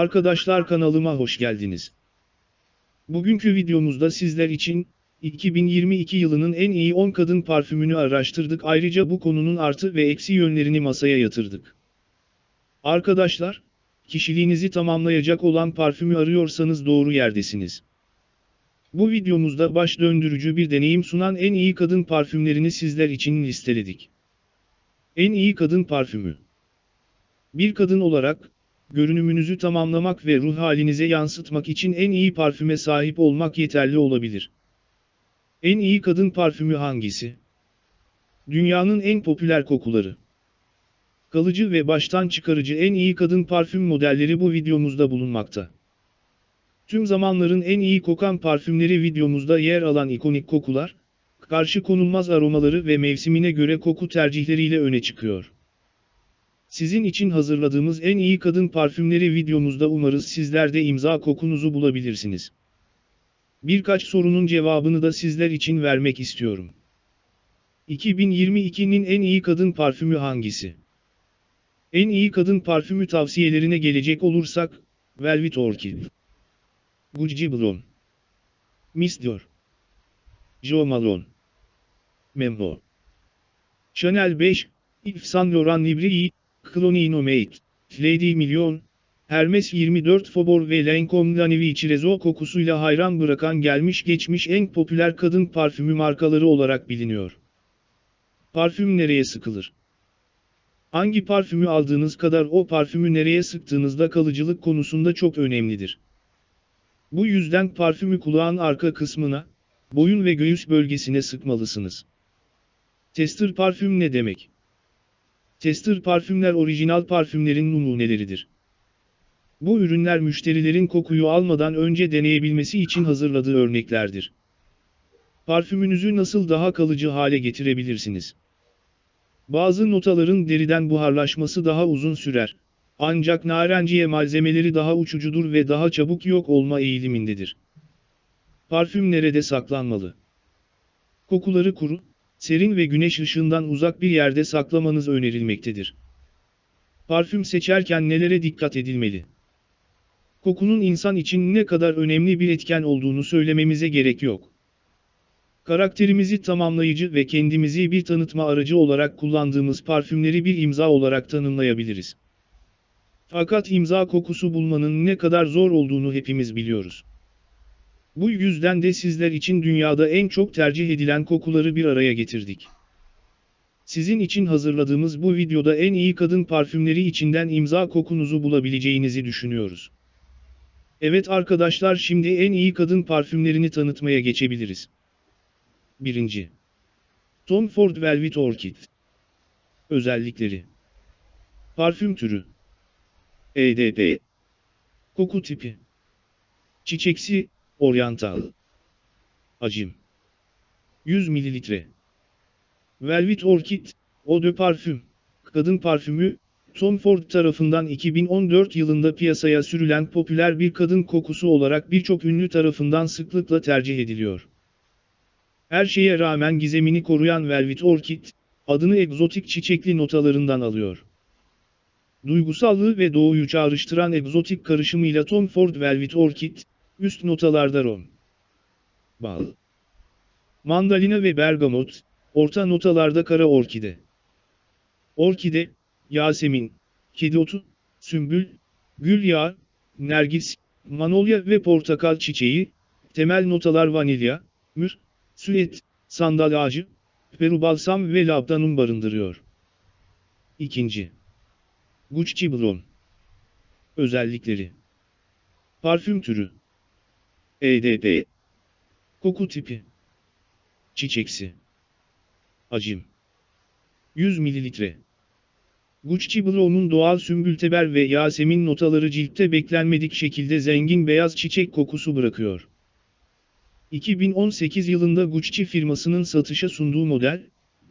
Arkadaşlar kanalıma hoş geldiniz. Bugünkü videomuzda sizler için 2022 yılının en iyi 10 kadın parfümünü araştırdık. Ayrıca bu konunun artı ve eksi yönlerini masaya yatırdık. Arkadaşlar, kişiliğinizi tamamlayacak olan parfümü arıyorsanız doğru yerdesiniz. Bu videomuzda baş döndürücü bir deneyim sunan en iyi kadın parfümlerini sizler için listeledik. En iyi kadın parfümü. Bir kadın olarak, görünümünüzü tamamlamak ve ruh halinize yansıtmak için en iyi parfüme sahip olmak yeterli olabilir. En iyi kadın parfümü hangisi? Dünyanın en popüler kokuları. Kalıcı ve baştan çıkarıcı en iyi kadın parfüm modelleri bu videomuzda bulunmakta. Tüm zamanların en iyi kokan parfümleri videomuzda yer alan ikonik kokular, karşı konulmaz aromaları ve mevsimine göre koku tercihleriyle öne çıkıyor. Sizin için hazırladığımız en iyi kadın parfümleri videomuzda umarız sizler de imza kokunuzu bulabilirsiniz. Birkaç sorunun cevabını da sizler için vermek istiyorum. 2022'nin en iyi kadın parfümü hangisi? En iyi kadın parfümü tavsiyelerine gelecek olursak, Velvet Orchid, Gucci Blonde, Miss Dior, Jo Malone, Memho, Chanel 5, Yves Saint Laurent Libri, Chloe Inomate, Lady Million, Hermes 24 Fobor ve Lancome La Nuit Cirezo kokusuyla hayran bırakan gelmiş geçmiş en popüler kadın parfümü markaları olarak biliniyor. Parfüm nereye sıkılır? Hangi parfümü aldığınız kadar o parfümü nereye sıktığınızda kalıcılık konusunda çok önemlidir. Bu yüzden parfümü kulağın arka kısmına, boyun ve göğüs bölgesine sıkmalısınız. Tester parfüm ne demek? Tester parfümler orijinal parfümlerin numuneleridir. Bu ürünler müşterilerin kokuyu almadan önce deneyebilmesi için hazırladığı örneklerdir. Parfümünüzü nasıl daha kalıcı hale getirebilirsiniz? Bazı notaların deriden buharlaşması daha uzun sürer. Ancak narenciye malzemeleri daha uçucudur ve daha çabuk yok olma eğilimindedir. Parfüm nerede saklanmalı? Kokuları kuru, serin ve güneş ışığından uzak bir yerde saklamanız önerilmektedir. Parfüm seçerken nelere dikkat edilmeli? Kokunun insan için ne kadar önemli bir etken olduğunu söylememize gerek yok. Karakterimizi tamamlayıcı ve kendimizi bir tanıtma aracı olarak kullandığımız parfümleri bir imza olarak tanımlayabiliriz. Fakat imza kokusu bulmanın ne kadar zor olduğunu hepimiz biliyoruz. Bu yüzden de sizler için dünyada en çok tercih edilen kokuları bir araya getirdik. Sizin için hazırladığımız bu videoda en iyi kadın parfümleri içinden imza kokunuzu bulabileceğinizi düşünüyoruz. Evet arkadaşlar şimdi en iyi kadın parfümlerini tanıtmaya geçebiliriz. 1. Tom Ford Velvet Orchid Özellikleri Parfüm türü EDP Koku tipi Çiçeksi, oryantal Hacim 100 ml Velvet Orchid, Eau de Parfüm Kadın parfümü, Tom Ford tarafından 2014 yılında piyasaya sürülen popüler bir kadın kokusu olarak birçok ünlü tarafından sıklıkla tercih ediliyor. Her şeye rağmen gizemini koruyan Velvet Orchid, adını egzotik çiçekli notalarından alıyor. Duygusallığı ve doğuyu çağrıştıran egzotik karışımıyla Tom Ford Velvet Orchid, üst notalarda rom, bal, mandalina ve bergamot, orta notalarda kara orkide. Orkide, yasemin, kedi otu, sümbül, gül yağı, nergis, manolya ve portakal çiçeği, temel notalar vanilya, mür, süet, sandal ağacı, peru balsam ve labdanum barındırıyor. 2. Gucci Blonde Özellikleri. Parfüm türü EDP Koku tipi. Çiçeksi. Hacim 100 ml Gucci Blonde'un doğal sümbülteber ve yasemin notaları ciltte beklenmedik şekilde zengin beyaz çiçek kokusu bırakıyor. 2018 yılında Gucci firmasının satışa sunduğu model,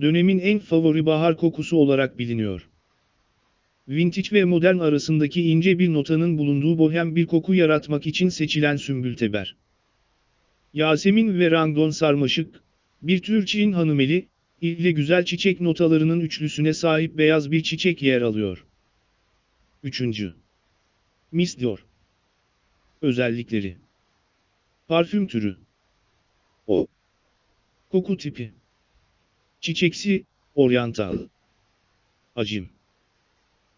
dönemin en favori bahar kokusu olarak biliniyor. Vintage ve modern arasındaki ince bir notanın bulunduğu bohem bir koku yaratmak için seçilen sümbülteber. Yasemin ve Rangdon sarmaşık, bir tür Çin hanımeli, ile güzel çiçek notalarının üçlüsüne sahip beyaz bir çiçek yer alıyor. 3. Miss Dior. Özellikleri. Parfüm türü. O. Koku tipi. Çiçeksi, oryantal. Hacim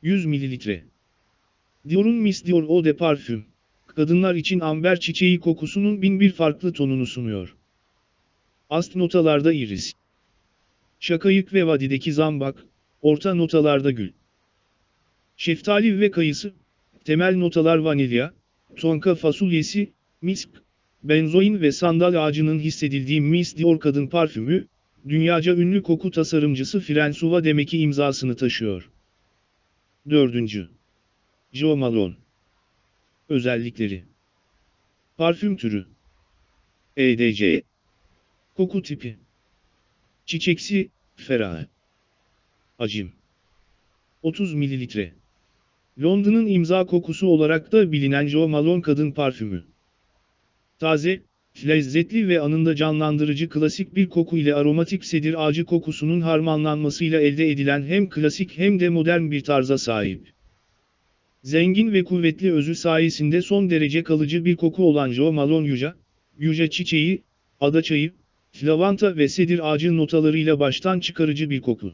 100 ml Dior'un Miss Dior Eau de Parfüm Kadınlar için amber çiçeği kokusunun bin bir farklı tonunu sunuyor. Ast notalarda iris. Şakayık ve vadideki zambak, orta notalarda gül. Şeftali ve kayısı, temel notalar vanilya, tonka fasulyesi, misk, benzoin ve sandal ağacının hissedildiği Miss Dior kadın parfümü, dünyaca ünlü koku tasarımcısı François Demeki imzasını taşıyor. 4. Jo Malone. Özellikleri. Parfüm türü. EDC Koku tipi. Çiçeksi, ferah. Hacim. 30 ml Londra'nın imza kokusu olarak da bilinen Jo Malone kadın parfümü. Taze, lezzetli ve anında canlandırıcı klasik bir koku ile aromatik sedir ağacı kokusunun harmanlanmasıyla elde edilen hem klasik hem de modern bir tarza sahip. Zengin ve kuvvetli özü sayesinde son derece kalıcı bir koku olan Jo Malone Yuja, Yuja çiçeği, adaçayı, lavanta ve sedir ağacı notalarıyla baştan çıkarıcı bir koku.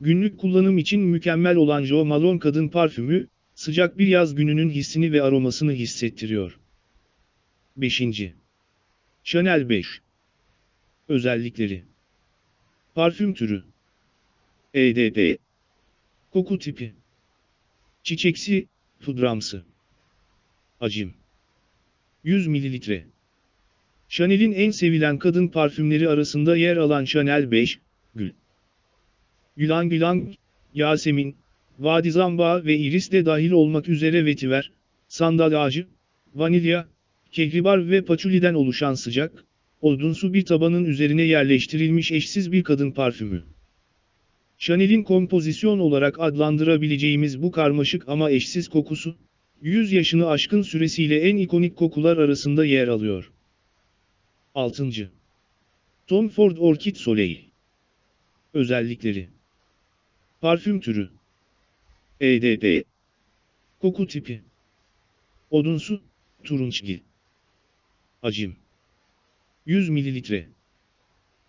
Günlük kullanım için mükemmel olan Jo Malone kadın parfümü, sıcak bir yaz gününün hissini ve aromasını hissettiriyor. 5. Chanel 5 Özellikleri. Parfüm türü. EDD Koku tipi. Çiçeksi, pudramsı Hacim. 100 ml Chanel'in en sevilen kadın parfümleri arasında yer alan Chanel 5, Gül. Yılan Gülang, Yasemin, Vadi Zamba ve Iris de dahil olmak üzere vetiver, sandal ağacı, vanilya, kehribar ve paçuliden oluşan sıcak, odunsu bir tabanın üzerine yerleştirilmiş eşsiz bir kadın parfümü. Chanel'in kompozisyon olarak adlandırabileceğimiz bu karmaşık ama eşsiz kokusu, 100 yaşını aşkın süresiyle en ikonik kokular arasında yer alıyor. 6. Tom Ford Orchid Soleil Özellikleri Parfüm türü EDP Koku tipi Odunsu, turunçgil Hacim 100 ml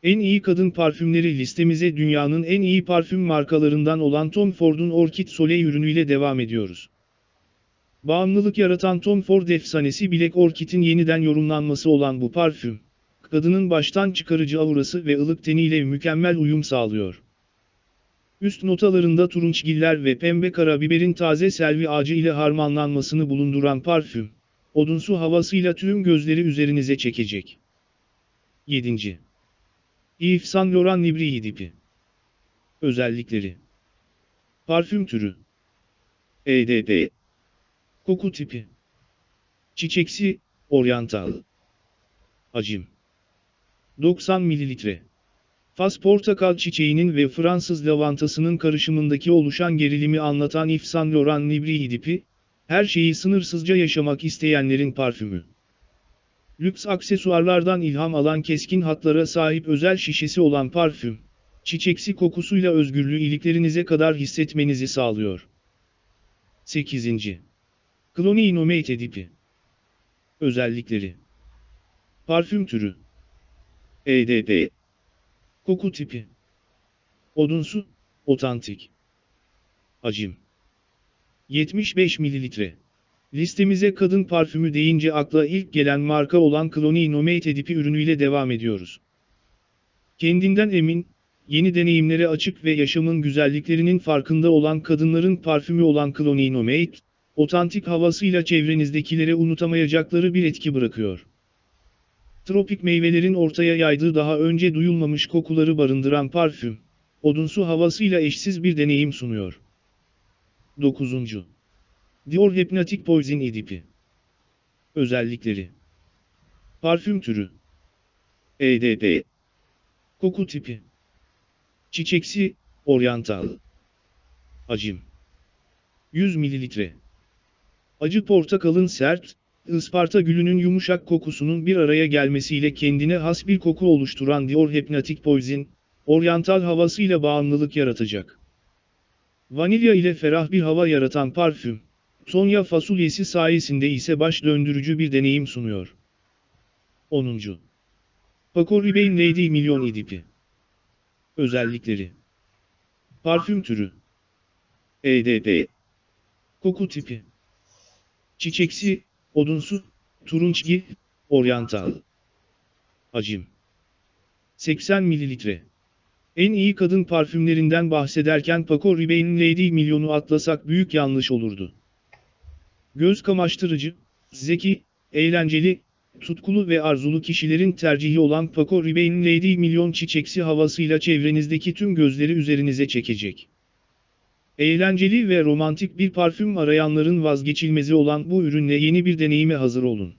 En iyi kadın parfümleri listemize dünyanın en iyi parfüm markalarından olan Tom Ford'un Orchid Soleil ürünüyle devam ediyoruz. Bağımlılık yaratan Tom Ford efsanesi Black Orchid'in yeniden yorumlanması olan bu parfüm, kadının baştan çıkarıcı aurası ve ılık teniyle mükemmel uyum sağlıyor. Üst notalarında turunçgiller ve pembe karabiberin taze selvi ağacı ile harmanlanmasını bulunduran parfüm, odunsu havasıyla tüm gözleri üzerinize çekecek. 7. Yves Saint Laurent Nibri Dipi. Özellikleri. Parfüm türü. EDD Koku tipi. Çiçeksi, oryantal. Hacim. 90 ml Fas portakal çiçeğinin ve Fransız lavantasının karışımındaki oluşan gerilimi anlatan Yves Saint Laurent Nibri Dipi, her şeyi sınırsızca yaşamak isteyenlerin parfümü. Lüks aksesuarlardan ilham alan keskin hatlara sahip özel şişesi olan parfüm, çiçeksi kokusuyla özgürlüğü iliklerinize kadar hissetmenizi sağlıyor. 8. Clone Innomate Dipi Özellikleri. Parfüm türü. EDD Koku tipi. Odunsu, otantik. Hacim 75 ml Listemize kadın parfümü deyince akla ilk gelen marka olan Clone Innomate Dipi ürünüyle devam ediyoruz. Kendinden emin, yeni deneyimlere açık ve yaşamın güzelliklerinin farkında olan kadınların parfümü olan Clone Innomate, otantik havasıyla çevrenizdekilere unutamayacakları bir etki bırakıyor. Tropik meyvelerin ortaya yaydığı daha önce duyulmamış kokuları barındıran parfüm, odunsu havasıyla eşsiz bir deneyim sunuyor. 9. Dior Hypnotic Poison Edipi. Özellikleri. Parfüm türü. EDP Koku tipi. Çiçeksi, oryantal. Hacim 100 ml Acı portakalın sert, Isparta gülünün yumuşak kokusunun bir araya gelmesiyle kendine has bir koku oluşturan Dior Hypnotic Poison, oryantal havasıyla bağımlılık yaratacak. Vanilya ile ferah bir hava yaratan parfüm, Sonya fasulyesi sayesinde ise baş döndürücü bir deneyim sunuyor. 10. Paco Rabanne Lady Milyon İdipi Özellikleri. Parfüm türü. EDP Koku tipi. Çiçeksi, odunsu, turunçgi, oryantal. Hacim. 80 mililitre En iyi kadın parfümlerinden bahsederken Paco Rabanne'in Lady Milyon'u atlasak büyük yanlış olurdu. Göz kamaştırıcı, zeki, eğlenceli, tutkulu ve arzulu kişilerin tercihi olan Paco Rabanne'in Lady Milyon çiçeksi havasıyla çevrenizdeki tüm gözleri üzerinize çekecek. Eğlenceli ve romantik bir parfüm arayanların vazgeçilmezi olan bu ürünle yeni bir deneyime hazır olun.